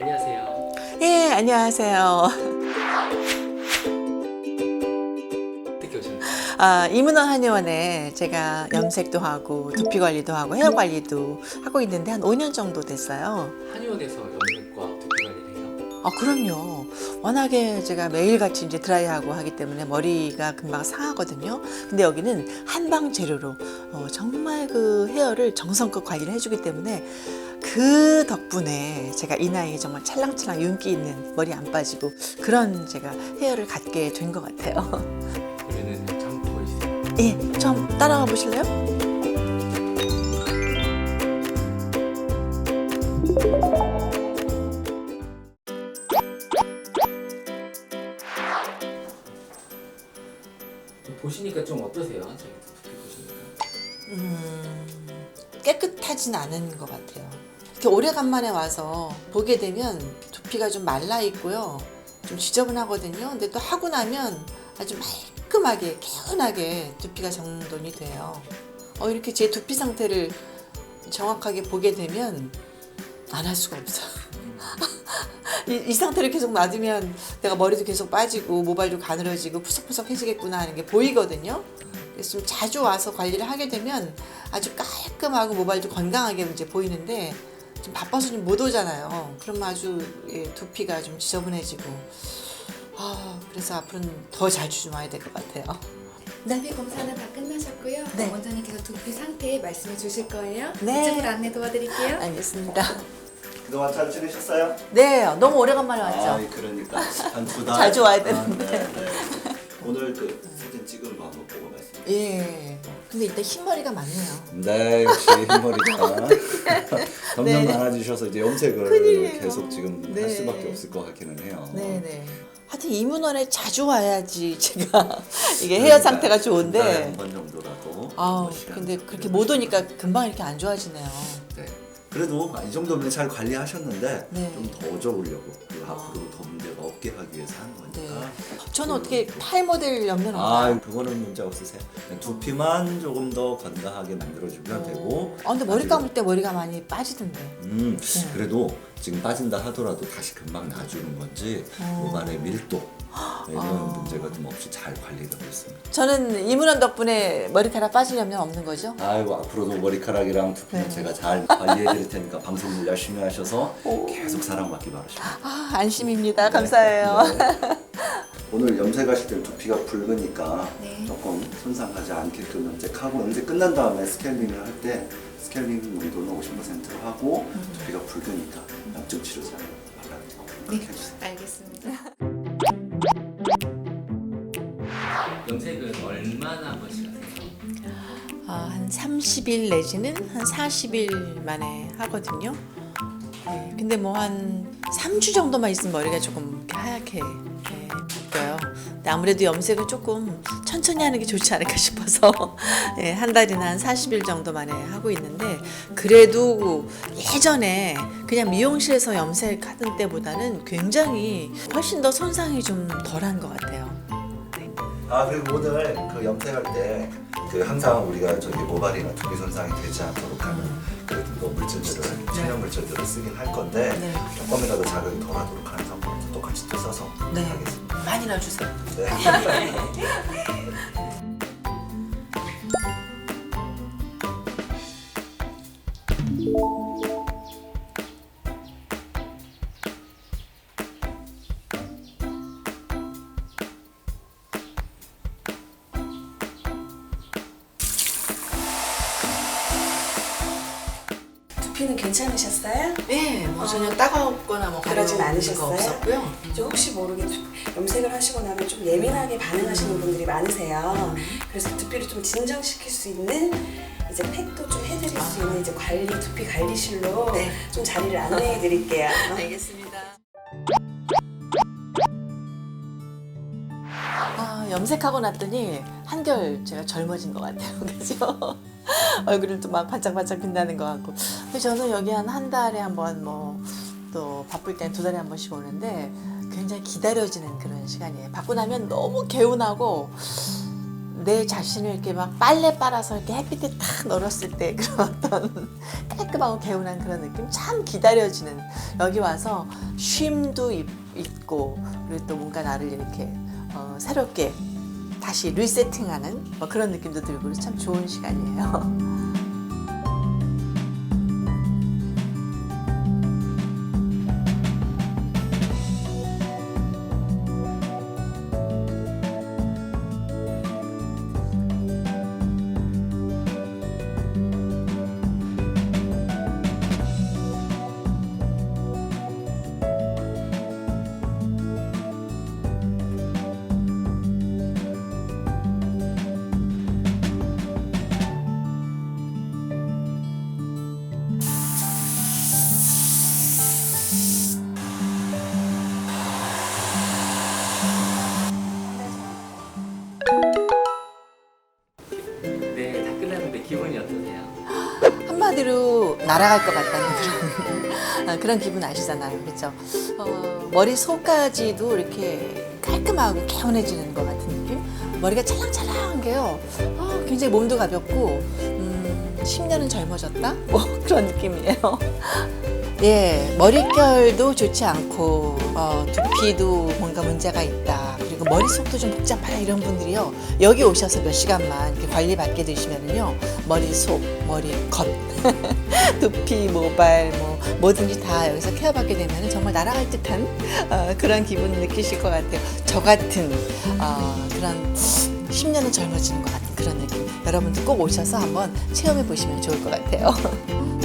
안녕하세요. 예, 안녕하세요. 어떻게 오셨나요? 아, 이문원 한의원에 제가 염색도 하고 두피 관리도 하고 헤어 관리도 하고 있는데 한 5년 정도 됐어요. 한의원에서 염색과. 아, 그럼요. 워낙에 제가 매일같이 이제 드라이하고 하기 때문에 머리가 금방 상하거든요. 근데 여기는 한방 재료로 어, 정말 그 헤어를 정성껏 관리를 해주기 때문에 그 덕분에 제가 이 나이에 정말 찰랑찰랑 윤기 있는 머리 안 빠지고 그런 제가 헤어를 갖게 된 것 같아요. 그러면은 좀 보여주세요. 예, 좀 따라가 보실래요? 좀 어떠세요? 저희 두피 보시니까. 음, 깨끗하진 않은 것 같아요. 이렇게 오래간만에 와서 보게 되면 두피가 좀 말라 있고요. 좀 지저분하거든요. 근데 또 하고 나면 아주 말끔하게, 개운하게 두피가 정돈이 돼요. 어, 이렇게 제 두피 상태를 정확하게 보게 되면 안 할 수가 없어요. 이, 이 상태를 계속 놔두면 내가 머리도 계속 빠지고 모발도 가늘어지고 푸석푸석해지겠구나 하는 게 보이거든요. 그래서 좀 자주 와서 관리를 하게 되면 아주 깔끔하고 모발도 건강하게 이제 보이는데 좀 바빠서 좀 못 오잖아요. 그러면 아주 예, 두피가 좀 지저분해지고 아 그래서 앞으로는 더 자주 좀 와야 될 것 같아요. 두피 검사는 다 끝나셨고요. 네. 원장님께서 두피 상태 말씀해 주실 거예요. 네. 이쪽으로 안내 도와드릴게요. 알겠습니다. 그동안 잘 지내셨어요? 네, 너무 오래간만에 왔죠. 아, 그러니까 한 두 달. 자주 와야 아, 되는데. 네, 네. 오늘 그 사진 찍은 거 한번 보고 말씀. 예. 근데 일단 흰머리가 많네요. 네, 역시 흰머리가 점점 네. 많아지셔서 이제 염색을 큰일이에요. 계속 지금 네. 할 수밖에 없을 것 같기는 해요. 네 네. 하여튼 이문원에 자주 와야지 제가 이게 헤어 그러니까 상태가 한 좋은데 한번 정도라도. 아우 뭐 시간 근데 좀 그렇게 못 오니까 금방 이렇게 안 좋아지네요. 네. 그래도 이 정도면 잘 관리하셨는데 네. 좀더 좋으려고 그리고 앞으로 더 문제가 없게 하기 위해서 네. 거니까. 저는 어떻게 타이머델 염려는 아, 없나요? 그거는 문제 없으세요. 그냥 두피만 조금 더 건강하게 만들어주면 되고. 아 근데 머리 감을 때 머리가 많이 빠지던데. 음, 네. 그래도 지금 빠진다 하더라도 다시 금방 놔주는 건지 어. 모발의 밀도 이런 아. 문제가 좀 없이 잘 관리되고 있습니다. 저는 이문원 덕분에 머리카락 빠질 염려 없는 거죠? 아이고 앞으로도 머리카락이랑 두피는 네. 제가 잘 관리해 드릴 테니까 방송을 열심히 하셔서 오. 계속 사랑받기 바라십니다. 아 안심입니다. 감사해요. 네. 오늘 염색하실 때 두피가 붉으니까 네. 조금 손상하지 않게끔 염색하고 염색 끝난 다음에 스케일링을 할 때 스케일링 농도는 50%로 하고 두피가 붉으니까 염증 치료제 발라드리고 그렇게 네. 해주세요. 알겠습니다. 염색은 얼마나 한 번씩 하세요? 아, 한 30일 내지는 한 40일 만에 하거든요. 네, 근데 뭐 한 3주 정도만 있으면 머리가 조금 이렇게 하얗게 네, 바뀌어요. 근데 아무래도 염색은 조금 천천히 하는 게 좋지 않을까 싶어서 네, 한 달이나 한 40일 정도 만에 하고 있는데 그래도 예전에 그냥 미용실에서 염색하던 때보다는 굉장히 훨씬 더 손상이 좀 덜한 것 같아요. 아 그리고 오늘 그 염색할 때 그 항상 우리가 저기 모발이나 두피 손상이 되지 않도록 하는 천연 물질들을 쓰긴 할 건데 네. 조금이라도 자극이 덜하도록 하는 성분도 똑같이 또 써서 네. 하겠습니다. 많이 넣어주세요. 네. 두피는 괜찮으셨어요? 네, 뭐 전혀 따가웠거나 뭐 그러진 가려운 않으셨어요? 거 없었고요. 이제 혹시 모르게 두- 염색을 하시고 나면 좀 예민하게 반응하시는 분들이 많으세요. 그래서 두피를 좀 진정시킬 수 있는 이제 팩도 좀 해드릴 수 있는 이제 관리 두피 관리실로 네. 좀 자리를 안내해 드릴게요. 알겠습니다. 아, 염색하고 났더니 한결 제가 젊어진 것 같아요. 그죠? 얼굴은 또막 반짝반짝 빛나는 것 같고. 저는 여기 한 한 달에 한 번 뭐 또 바쁠 땐 두 달에 한 번씩 오는데 굉장히 기다려지는 그런 시간이에요. 받고 나면 너무 개운하고 내 자신을 이렇게 막 빨래 빨아서 이렇게 햇빛에 탁 널었을 때 그런 어떤 깔끔하고 개운한 그런 느낌 참 기다려지는 여기 와서 쉼도 있, 있고 그리고 또 뭔가 나를 이렇게 어, 새롭게 다시 리세팅하는 뭐 그런 느낌도 들고 참 좋은 시간이에요. 날아갈 것 같다는 그런 아, 그런 기분 아시잖아요, 그렇죠? 어, 머리 속까지도 이렇게 깔끔하고 개운해지는 것 같은 느낌. 머리가 찰랑찰랑한 게요. 어, 굉장히 몸도 가볍고 음, 10년은 젊어졌다. 뭐 그런 느낌이에요. 예, 머릿결도 좋지 않고 어, 두피도 뭔가 문제가 있다. 그리고 머릿속도 좀 복잡하다 이런 분들이요. 여기 오셔서 몇 시간만 이렇게 관리 받게 되시면은요. 머릿속, 머리겉, 두피, 모발 뭐 뭐든지 다 여기서 케어받게 되면은 정말 날아갈 듯한 어, 그런 기분 느끼실 것 같아요. 저 같은 어, 그런 10년은 젊어지는 것 같은 그런 느낌. 여러분들 꼭 오셔서 한번 체험해 보시면 좋을 것 같아요.